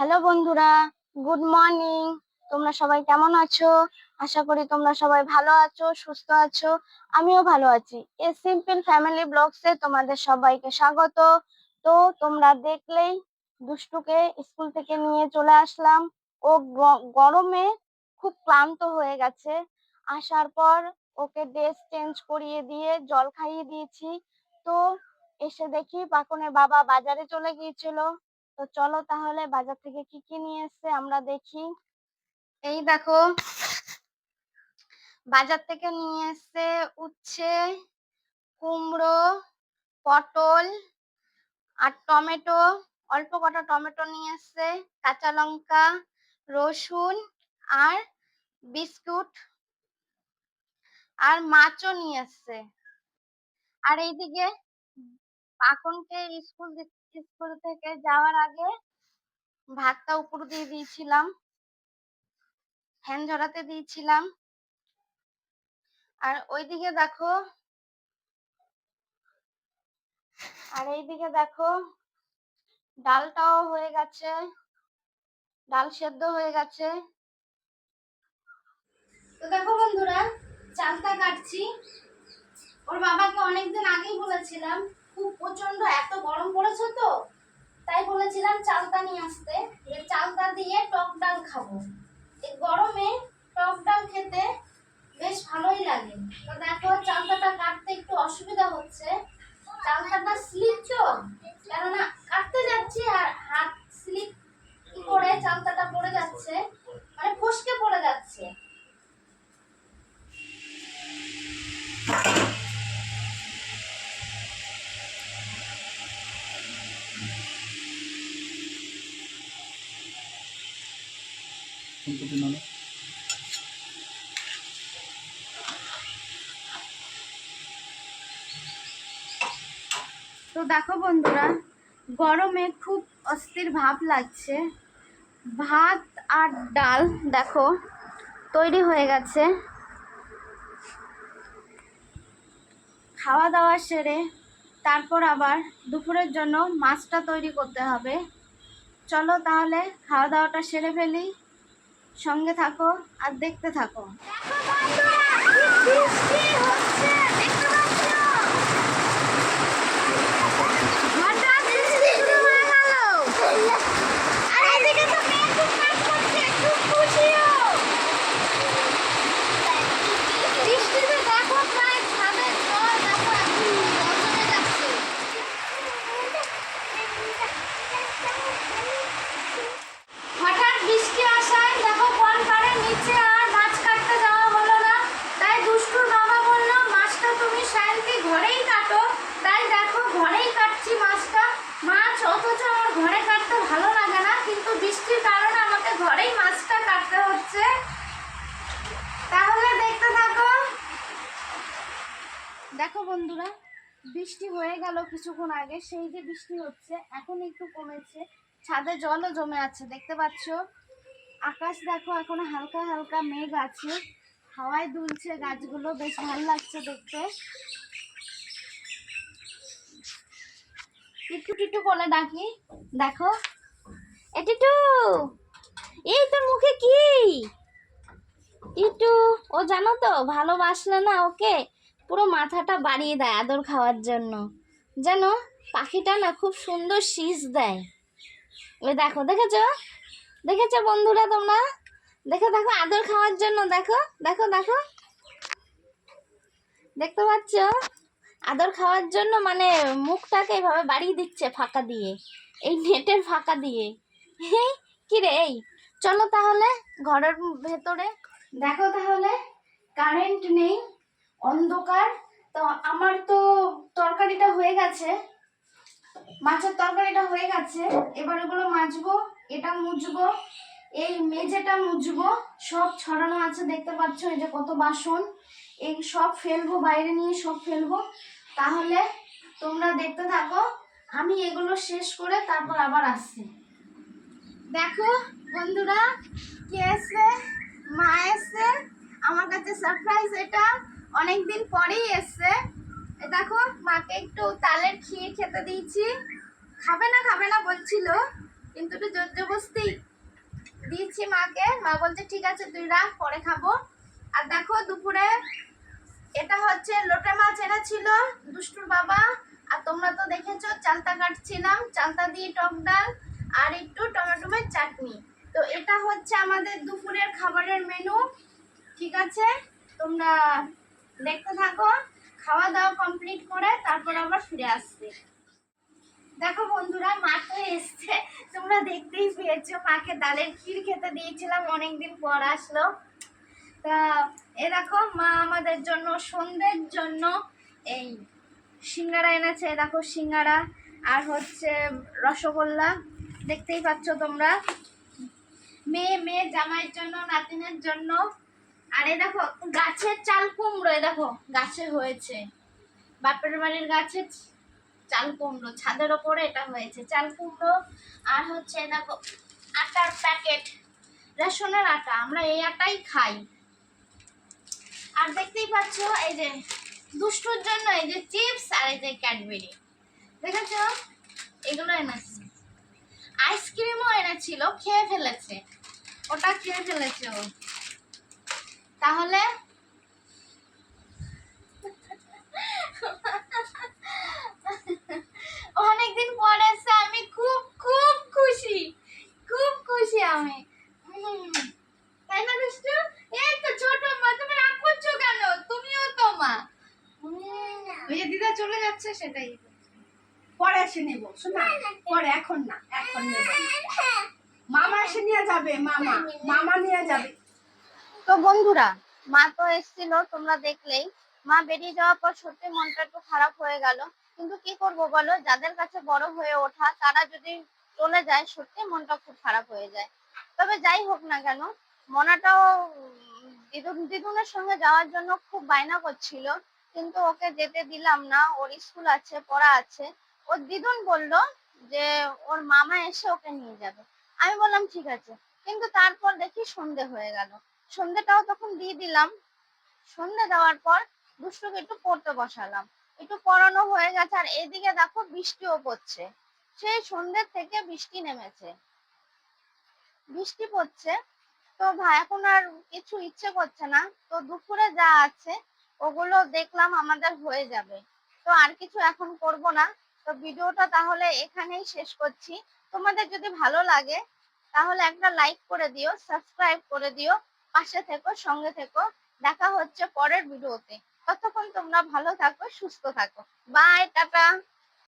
Hello বন্ধুরা। Good morning তোমরা সবাই কেমন আছো? আশা করি তোমরা সবাই ভালো আছো, সুস্থ আছো। আমিও ভালো আছি। এ সিম্পল ফ্যামিলি ব্লগসে তোমাদের সবাইকে স্বাগত। তো তোমরা দেখলেই দুষ্টুকে স্কুল থেকে নিয়ে চলে আসলাম। ও গরমে খুব ক্লান্ত হয়ে গেছে। আসার পর ওকে ড্রেস চেঞ্জ করিয়ে দিয়ে জল খাইয়ে দিয়েছি। তো এসে দেখি পাকনের বাবা বাজারে চলে গিয়েছিল। তো চলো তাহলে বাজার থেকে কি কি নিয়ে এসেছে আমরা দেখি। এই দেখো, বাজার থেকে নিয়ে এসেছে উচ্ছে, কুমড়ো, পটল আর টমেটো। অল্প কটা টমেটো নিয়ে এসেছে, কাঁচা লঙ্কা, রসুন আর বিস্কুট আর মাছও নিয়ে এসেছে। আর এইদিকে পাকনকে স্কুল স্কুল থেকে যাওয়ার আগে ভাতটা উপর দিয়ে দিয়েছিলাম। ফ্যান ঝরাতে দিয়েছিলাম। আর ওইদিকে দেখো, আর এইদিকে দেখো, ডালটাও হয়ে গেছে, ডাল সেদ্ধ হয়ে গেছে। তো দেখো বন্ধুরা, চালটা কাটছি। ওর বাবাকে অনেকদিন আগেই বলেছিলাম খুব প্রচণ্ড এত গরম পড়েছে তো। তাই বলেছিলাম চালতা নিয়ে আসতে। যে চালটা দিয়ে টক ডাল খাব। এই গরমে টক ডাল খেতে বেশ ভালোই লাগে। তো দেখো চালতাটা কাটতে একটু অসুবিধা হচ্ছে। চালতাটা স্লিপ তো, কেননা সম্পত্তি নামে। তো দেখো বন্ধুরা, গরমে খুব অস্থির ভাব লাগছে। ভাত আর ডাল দেখো, তৈরি হয়ে গেছে। খাওয়া দাওয়া সেরে তারপর আবার দুপুরের জন্য মাছটা তৈরি করতে হবে। চলো তাহলে খাওয়া দাওয়াটা সেরে ফেলি। সঙ্গে থাকো আর দেখতে থাকো। হঠাৎ বৃষ্টি শুরু হয়ে গেল আর এদিকে তো মেয়ে খুব কাজ করছে খুব খুশিও বৃষ্টিতে দেখো প্রায় ছাদের জল দেখো এখন জমে যাচ্ছে হঠাৎ বৃষ্টি আসায় দেখো কল পাড়ের নিচে আর মাছ কাটতে যাওয়া হলো না তাই দুষ্টুর বাবা বলল মাছটা তুমি শান্তি ঘরেই কাটো তাই দেখো ঘরেই কাটছি মাছটা মাছ অথচ আমার ঘরে কাটতে ভালো লাগে না কিন্তু বৃষ্টির কারণে আমাকে ঘরেই মাছটা কাটতে হচ্ছে। তাহলে দেখতে থাকো। দেখো বন্ধুরা, বৃষ্টি হয়ে গেল কিছুক্ষণ আগে, সেই যে বৃষ্টি হচ্ছে, এখন একটু কমেছে। ছাদে জলও জমে আছে, দেখতে পাচ্ছ? আকাশ দেখো, এখন হালকা হালকা মেঘ আছে। হাওয়ায় দুলছে গাছগুলো, বেশ ভালো লাগছে দেখতে। টিটু টিটু বলে ডাকি। দেখো। এ টিটু! এই তোর মুখে কি? টিটু ও জানো তো, ভালোবাসলে না ওকে পুরো মাথাটা বাড়িয়ে দেয় আদর খাওয়ার জন্য। যেন পাখিটা না খুব সুন্দর শীষ দেয়। ওই দেখো, দেখেছ? দেখেছ বন্ধুরা তোমরা? দেখো দেখো, আদর খাওয়ার জন্য দেখো দেখো দেখো। দেখতে পাচ্ছ? আদর খাওয়ার জন্য মানে মুখটাকে এইভাবে বাড়িয়ে দিচ্ছে ফাঁকা দিয়ে। এই নেটের ফাঁকা দিয়ে। কি রে, এই? চলো তাহলে ঘরের ভেতরে। দেখো তাহলে কারেন্ট নেই, অন্ধকার। তো আমার তো তরকারিটা হয়ে গেছে। মাছের তরকারিটা হয়ে গেছে। এবার এগুলো মাজবো, এটা মুছবো এই মেঝেটা মুছবো সব ছড়ানো আছে, দেখতে পাচ্ছ, এই যে কত বাসন। এই সব ফেলব, বাইরে নিয়ে সব ফেলব। তাহলে তোমরা দেখতে থাকো, আমি এগুলো শেষ করে তারপর আবার আসছি। দেখো বন্ধুরা, কে এসছে মা এসছে। আমার কাছে সারপ্রাইজ এটা। অনেকদিন পরেই এসছে। দেখো, মাকে একটু তালের ক্ষীর খেতে দিয়েছি। খাবে না খাবে না বলছিল, কিন্তু একটু জোর জবস্তি দিয়েছি মাকে। মা বলছে, ঠিক আছে, তুই রাখ, পরে খাব। আর দেখো, দুপুরে এটা হচ্ছে লোটে মাছ এরা ছিল, দুষ্টুর বাবা। আর তোমরা তো দেখেছ, চালতা কাটছিলাম। চালতা দিয়ে টক ডাল আর একটু টমেটোমের চাটনি। তো এটা হচ্ছে আমাদের দুপুরের খাবারের মেনু ঠিক আছে? তোমরা দেখতে থাকো খাওয়া দাওয়া কমপ্লিট করে তারপর আবার ফিরে আসছি দেখো বন্ধুরা, মা তো এসছে। তোমরা দেখতেই পেয়েছ, মাকে ডালের ক্ষীর খেতে দিয়েছিলাম, অনেকদিন পর আসলো। তা, এ দেখো, মা আমাদের জন্য, সন্ধ্যের জন্য এই সিঙ্গারা এনেছে। দেখো সিঙ্গারা, আর হচ্ছে রসগোল্লা। দেখতেই পাচ্ছ তোমরা। মেয়ে মেয়ে জামাইয়ের জন্য, নাতিনের জন্য। আর দেখো, গাছের চাল কুমড়ো দেখো, গাছে হয়েছে। বাপের বাড়ির গাছে চাল কুমড়ো, ছাদের ওপরে এটা হয়েছে। চাল কুমড়ো আর হচ্ছে দেখো, আটার প্যাকেট, রেশনের আটা, আমরা এই আটাই খাই। আর দেখতেই পাচ্ছ, এই যে দুষ্টুর জন্য এই যে চিপস আর এই যে ক্যাডবেরি। দেখেছ? এগুলো এনেছে। আইসক্রিমও এনেছিল, খেয়ে ফেলেছে। ওটা খেয়ে ফেলেছে ও। তাহলে? অনেকদিন পরে এসে আমি খুব খুব খুশি। খুব খুশি আমি। তাই না এই তো ছোট মা, তুমি রাগ করছ কেন? তুমিও তো মা। দিদা চলে যাচ্ছে সেটাই। পরে এসে শোনা? পরে, এখন না, এখন মামা এসে নিয়ে যাবে, মামা। মামা নিয়ে যাবে। তো বন্ধুরা, মা তো এসেছিল, তোমরা দেখলেই। মা বেরিয়ে যাওয়ার পর সত্যি মনটা একটু খারাপ হয়ে গেল। কিন্তু কি করব বলো, যাদের কাছে বড় হয়ে ওঠা, তারা যদি চলে যায়, সত্যি মনটা খুব খারাপ হয়ে যায়। তবে যাই হোক না কেন, মনাটাও দিদুন দিদুনের সঙ্গে যাওয়ার জন্য খুব বায়না করছিল। কিন্তু ওকে যেতে দিলাম না, ওর স্কুল আছে, পড়া আছে। ওর দিদুন বলল যে ওর মামা এসে ওকে নিয়ে যাবে। আমি বললাম, ঠিক আছে। কিন্তু তারপর দেখি সন্ধে হয়ে গেল। সন্ধেটাও তখন দিয়ে দিলাম। সন্ধে দেওয়ার পর দুষ্টুকে একটু পড়তে বসালাম। একটু পড়ানো হয়ে গেছে আর এদিকে দেখো বৃষ্টিও পড়ছে। সেই সন্ধ্যের থেকে বৃষ্টি নেমেছে। বৃষ্টি পড়ছে। তো ভাই, এখন আর কিছু ইচ্ছে করছে না। তো দুপুরে যা আছে, ওগুলো দেখলাম আমাদের হয়ে যাবে। তো আর কিছু এখন করব না। তো ভিডিওটা তাহলে এখানেই শেষ করছি। তোমাদের যদি ভালো লাগে, তাহলে একটা লাইক করে দিও সাবস্ক্রাইব করে দিও, পাশে থেকো, সঙ্গে থেকো। দেখা হচ্ছে পরের ভিডিওতে। ততক্ষণ তোমরা ভালো থাকো, সুস্থ থাকো। Bye tata.